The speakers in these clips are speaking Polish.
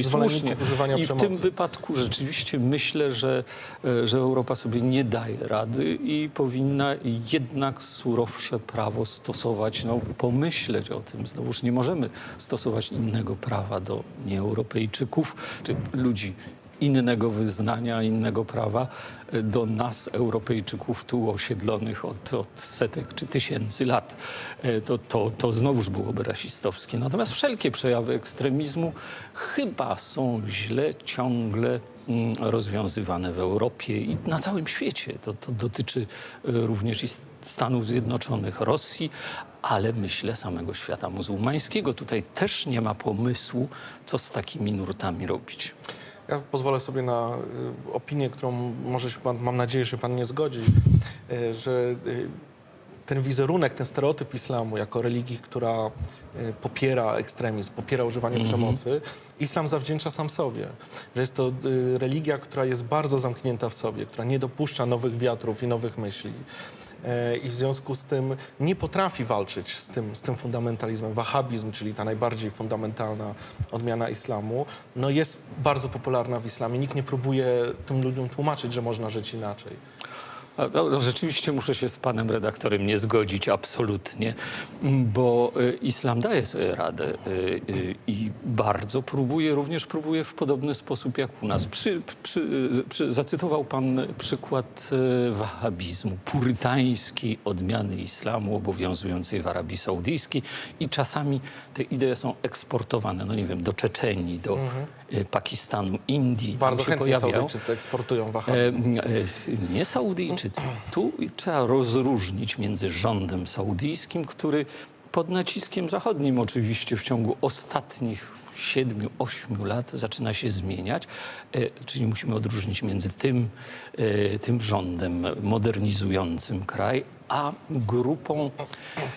Zwolenników słusznie. używania I w tym wypadku rzeczywiście myślę, że, e, że Europa sobie nie daje rady i powinna jednak surowsze prawo stosować, no, pomyśleć o tym. Znowuż nie możemy stosować innego prawa do nieeuropejczyków czy ludzi innego wyznania, innego prawa e, do nas, Europejczyków, tu osiedlonych od, od setek czy tysięcy lat. E, To, to, to znowuż byłoby rasistowskie. Natomiast wszelkie przejawy ekstremizmu chyba są źle ciągle mm, rozwiązywane w Europie i na całym świecie. To, to dotyczy e, również i Stanów Zjednoczonych, Rosji, ale myślę samego świata muzułmańskiego. Tutaj też nie ma pomysłu, co z takimi nurtami robić. Ja pozwolę sobie na y, opinię, którą może się pan, mam nadzieję, że pan nie zgodzi, y, że y, ten wizerunek, ten stereotyp islamu jako religii, która popiera ekstremizm, popiera używanie przemocy, islam zawdzięcza sam sobie. Że jest to religia, która jest bardzo zamknięta w sobie, która nie dopuszcza nowych wiatrów i nowych myśli. E, I w związku z tym nie potrafi walczyć z tym, z tym fundamentalizmem. Wahabizm, czyli ta najbardziej fundamentalna odmiana islamu, no jest bardzo popularna w islamie. Nikt nie próbuje tym ludziom tłumaczyć, że można żyć inaczej. No, no, rzeczywiście muszę się z panem redaktorem nie zgodzić absolutnie, bo y, islam daje sobie radę y, y, i bardzo próbuje, również próbuje w podobny sposób jak u nas. Przy, przy, przy, zacytował pan przykład wahabizmu, purytańskiej odmiany islamu obowiązującej w Arabii Saudyjskiej i czasami te idee są eksportowane, no nie wiem, do Czeczenii, do y, Pakistanu, Indii. Bardzo się chętnie pojawiają. Saudyjczycy eksportują wahabizm. E, e, Nie Saudyjczycy. Tu trzeba rozróżnić między rządem saudyjskim, który pod naciskiem zachodnim oczywiście w ciągu ostatnich siedmiu, ośmiu lat zaczyna się zmieniać, e, czyli musimy odróżnić między tym, e, tym rządem modernizującym kraj, a grupą,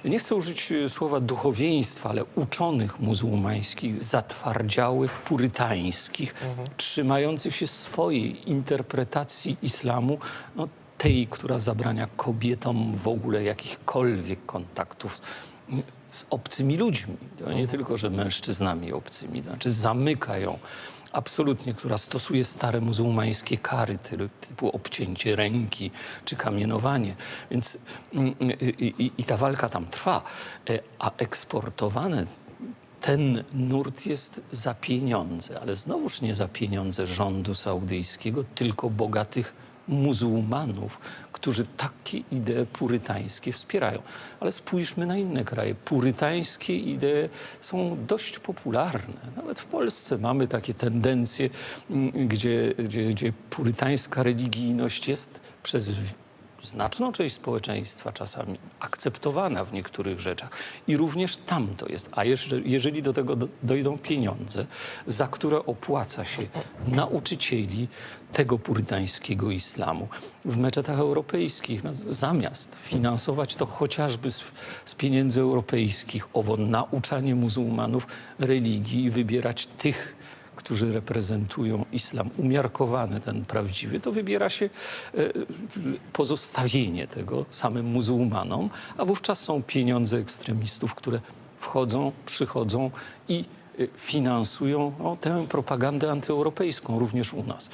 nie chcę użyć e, słowa duchowieństwa, ale uczonych muzułmańskich, zatwardziałych, purytańskich, trzymających się swojej interpretacji islamu, no, która zabrania kobietom w ogóle jakichkolwiek kontaktów z obcymi ludźmi. To nie tylko, że mężczyznami obcymi, znaczy zamykają absolutnie, która stosuje stare muzułmańskie kary ty- typu obcięcie ręki czy kamienowanie. Więc mm, i, i, i ta walka tam trwa. E, A eksportowane ten nurt jest za pieniądze, ale znowuż nie za pieniądze rządu saudyjskiego, tylko bogatych muzułmanów, którzy takie idee purytańskie wspierają. Ale spójrzmy na inne kraje. Purytańskie idee są dość popularne. Nawet w Polsce mamy takie tendencje, mm, gdzie, gdzie, gdzie purytańska religijność jest przez znaczną część społeczeństwa czasami akceptowana w niektórych rzeczach. I również tam to jest. A jeżeli, do tego do, dojdą pieniądze, za które opłaca się nauczycieli tego purytańskiego islamu w meczetach europejskich, no, zamiast finansować to chociażby z, z pieniędzy europejskich, owo nauczanie muzułmanów religii i wybierać tych, którzy reprezentują islam umiarkowany, ten prawdziwy, to wybiera się e, pozostawienie tego samym muzułmanom, a wówczas są pieniądze ekstremistów, które wchodzą, przychodzą i e, finansują no, tę propagandę antyeuropejską również u nas.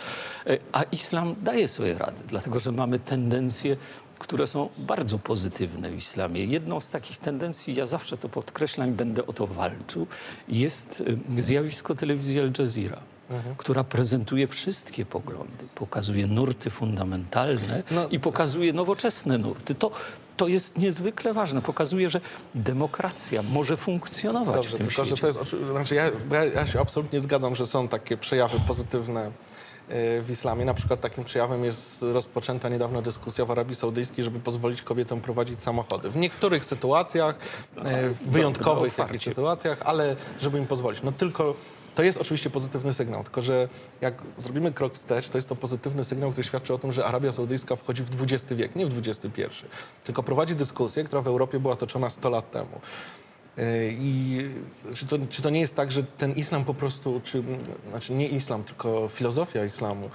E, A islam daje sobie radę, dlatego że mamy tendencje które są bardzo pozytywne w islamie. Jedną z takich tendencji, ja zawsze to podkreślam i będę o to walczył, jest y, zjawisko telewizji Al Jazeera, która prezentuje wszystkie poglądy, pokazuje nurty fundamentalne No- i pokazuje nowoczesne nurty. To, to jest niezwykle ważne. Pokazuje, że demokracja może funkcjonować Dobrze, w tym tylko że świecie. to jest, znaczy ja, ja, się absolutnie zgadzam, że są takie przejawy pozytywne w islamie. Na przykład takim przejawem jest rozpoczęta niedawno dyskusja w Arabii Saudyjskiej, żeby pozwolić kobietom prowadzić samochody. W niektórych sytuacjach, e, w wyjątkowych jakichś sytuacjach, ale żeby im pozwolić. No tylko to jest oczywiście pozytywny sygnał, tylko że jak zrobimy krok wstecz, to jest to pozytywny sygnał, który świadczy o tym, że Arabia Saudyjska wchodzi w XX wiek, nie w XXI, tylko prowadzi dyskusję, która w Europie była toczona 100 lat temu. E, I czy to, czy to nie jest tak, że ten islam po prostu, czy, znaczy nie islam, tylko filozofia islamu,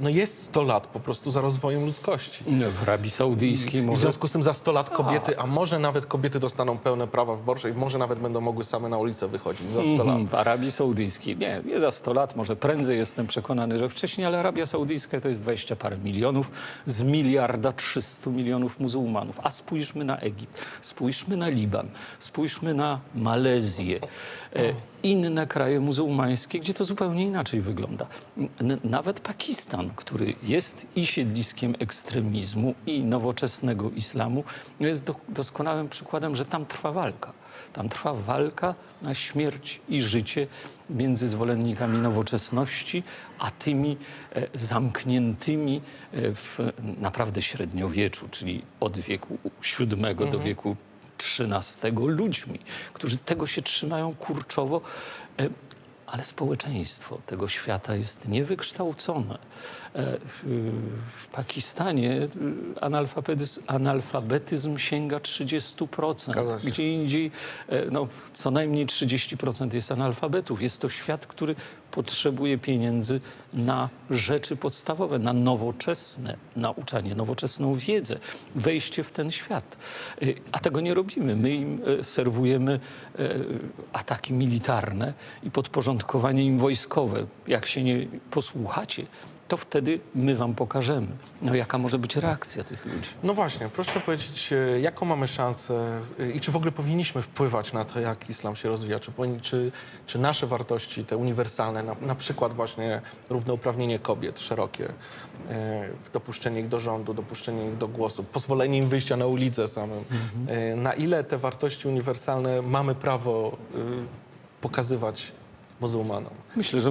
no jest 100 lat po prostu za rozwojem ludzkości. W Arabii Saudyjskiej I w może związku z tym za 100 lat kobiety, a może nawet kobiety dostaną pełne prawa wyborcze i może nawet będą mogły same na ulicę wychodzić za 100 lat. Mhm, W Arabii Saudyjskiej. Nie, nie za 100 lat, może prędzej jestem przekonany, że wcześniej, ale Arabia Saudyjska to jest 20 parę milionów z miliarda 300 milionów muzułmanów. A spójrzmy na Egipt, spójrzmy na Liban, spójrzmy na Malezję, e, inne kraje muzułmańskie, gdzie to zupełnie inaczej wygląda. Nawet Pakistan, który jest i siedliskiem ekstremizmu, i nowoczesnego islamu, jest do, doskonałym przykładem, że tam trwa walka. Tam trwa walka na śmierć i życie między zwolennikami nowoczesności, a tymi e, zamkniętymi e, w naprawdę średniowieczu, czyli od wieku VII do wieku XIII ludźmi, którzy tego się trzymają kurczowo. e, Ale społeczeństwo tego świata jest niewykształcone. E, W, Pakistanie e, analfabetyzm, analfabetyzm sięga 30%. Zgadza się. Gdzie indziej e, no, co najmniej 30% jest analfabetów. Jest to świat, który potrzebuje pieniędzy na rzeczy podstawowe, na nowoczesne nauczanie, nowoczesną wiedzę, wejście w ten świat. E, A tego nie robimy. My im serwujemy ataki militarne i podporządkowanie im wojskowe. Jak się nie posłuchacie, to wtedy my wam pokażemy, no, jaka może być reakcja tych ludzi. No właśnie, proszę powiedzieć, e, jaką mamy szansę e, i czy w ogóle powinniśmy wpływać na to, jak islam się rozwija? Czy, czy, czy nasze wartości, te uniwersalne, na, na przykład właśnie równouprawnienie kobiet szerokie, e, dopuszczenie ich do rządu, dopuszczenie ich do głosu, pozwolenie im wyjścia na ulicę samym, na ile te wartości uniwersalne mamy prawo pokazywać muzułmanom? Myślę, że